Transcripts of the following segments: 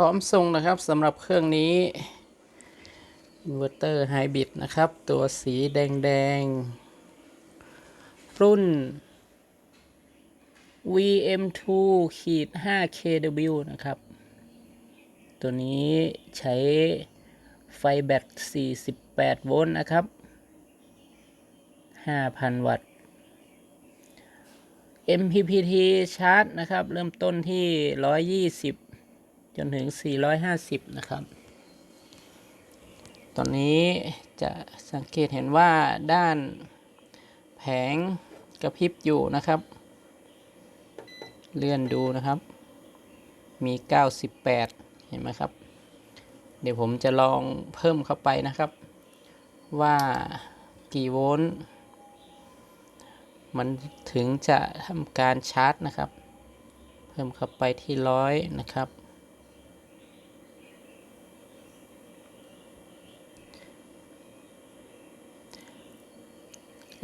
ร้อมส่งนะครับสำหรับเครื่องนี้อินเวอร์เตอร์ไฮบริดนะครับ ตัวสีแดงแดงๆรุ่น VM2 ขีด 5kW นะครับ ตัวนี้ใช้ไฟแบต 48 โวลต์นะครับ 5,000 วัตต์ MPPT ชาร์จนะครับ เริ่มต้นที่ 120 จนถึง 450 นะครับ ตอนนี้จะสังเกตเห็นว่าด้านแผงกระพริบอยู่นะครับ เลื่อนดูนะครับ มี 98 เห็นไหมครับ เดี๋ยวผมจะลองเพิ่มเข้าไปนะครับ ว่ากี่โวลต์มันถึงจะทำการชาร์จนะครับ เพิ่มเข้าไปที่ร้อยนะครับ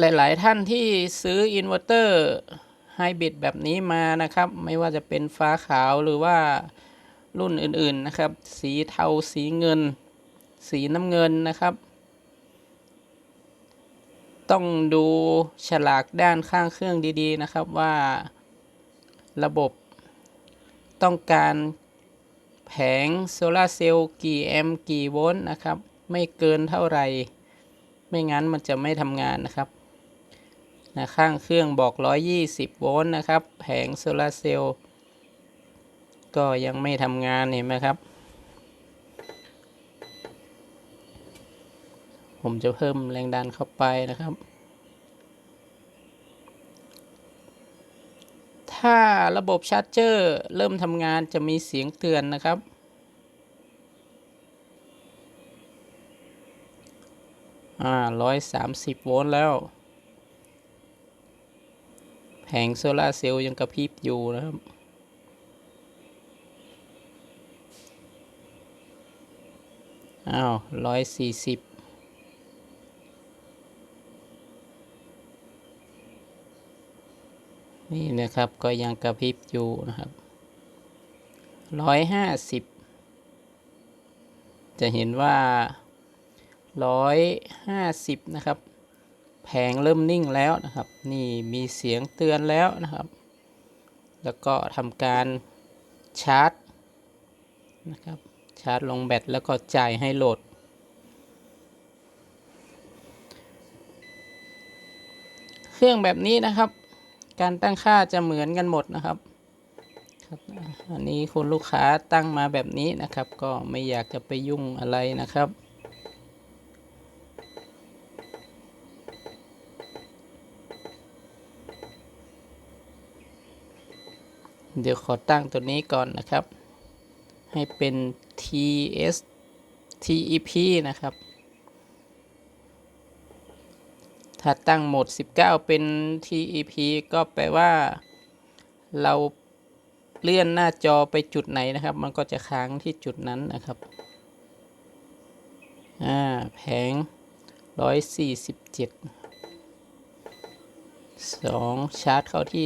หลาย ๆ ท่านที่ซื้ออินเวอร์เตอร์ไฮบริดแบบนี้มานะครับ ไม่ว่าจะเป็นฟ้าขาวหรือว่ารุ่นอื่น ๆ นะครับ สีเทาสีเงิน สีน้ำเงินนะครับ ต้องดูฉลากด้านข้างเครื่องดี ๆ นะครับว่าระบบต้องการแผงโซลาเซลล์กี่แอมป์กี่โวลต์นะครับ ไม่เกินเท่าไหร่ ไม่งั้นมันจะไม่ทำงานนะครับ นะข้างเครื่องบอก 120 โวลต์นะครับ แผงโซลาเซลล์ก็ยังไม่ทำงานเห็นไหมครับ ผมจะเพิ่มแรงดันเข้าไปนะครับ ถ้าระบบชาร์จเจอร์เริ่มทำงานจะมีเสียงเตือนนะครับอ่าร้อยสามสิบโวลต์แล้ว แผงโซลาเซลล์ยังกระพริบอยู่นะครับอ้าวร้อยสี่สิบนี่นะครับก็ยังกระพริบอยู่นะครับร้อยห้าสิบจะเห็นว่าร้อยห้าสิบนะครับ แผงเริ่มนิ่งแล้วนะครับ นี่มีเสียงเตือนแล้วนะครับ แล้วก็ทำการชาร์จนะครับชาร์จลงแบตแล้วก็จ่ายให้โหลด เครื่องแบบนี้นะครับ การตั้งค่าจะเหมือนกันหมดนะครับอันนี้คุณลูกค้าตั้งมาแบบนี้นะครับ ก็ไม่อยากจะไปยุ่งอะไรนะครับ เดี๋ยวขอตั้งตัวนี้ก่อนนะครับ ให้เป็น TS TEP นะครับ ถ้าตั้งโหมด 19 เป็น TEP ก็แปลว่า เราเลื่อนหน้าจอไปจุดไหนนะครับ มันก็จะค้างที่จุดนั้นนะครับ อ่า แผง 147 2 ชาร์จเข้าที่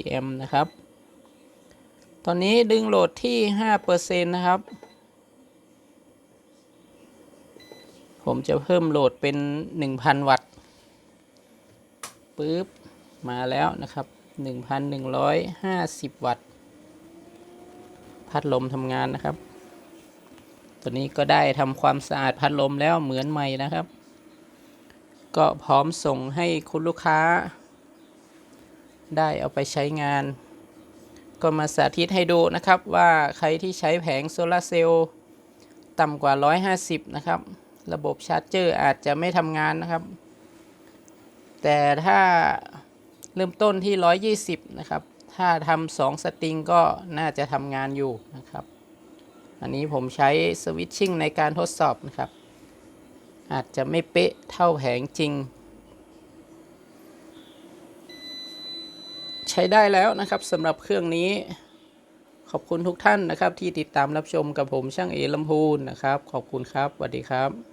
2.4 แอมป์นะครับ ตอนนี้ดึงโหลดที่ 5%นะครับ ผมจะเพิ่มโหลดเป็น 1,000 วัตต์ปึ๊บ มาแล้วนะครับ 1,150 วัตต์ พัดลมทำงานนะครับ ตัวนี้ก็ได้ทำความสะอาดพัดลมแล้วเหมือนใหม่นะครับ ก็พร้อมส่งให้คุณลูกค้า ได้เอาไปใช้งาน ก็มาสาธิตให้ดูนะครับว่าใครที่ใช้แผงโซลาร์เซลล์ต่ำกว่า 150 นะครับ ระบบชาร์จเจอร์อาจจะไม่ทำงานนะครับ แต่ถ้าเริ่มต้นที่ 120 นะครับ ถ้าทำสองสตริงก็น่าจะทำงานอยู่นะครับ อันนี้ผมใช้สวิตชิ่งในการทดสอบนะครับ อาจจะไม่เป๊ะเท่าแผงจริง ใช้ได้แล้วนะครับสำหรับเครื่องนี้ ขอบคุณทุกท่านนะครับ ที่ติดตามรับชมกับผมช่างเอลำพูนนะครับ ขอบคุณครับสวัสดีครับ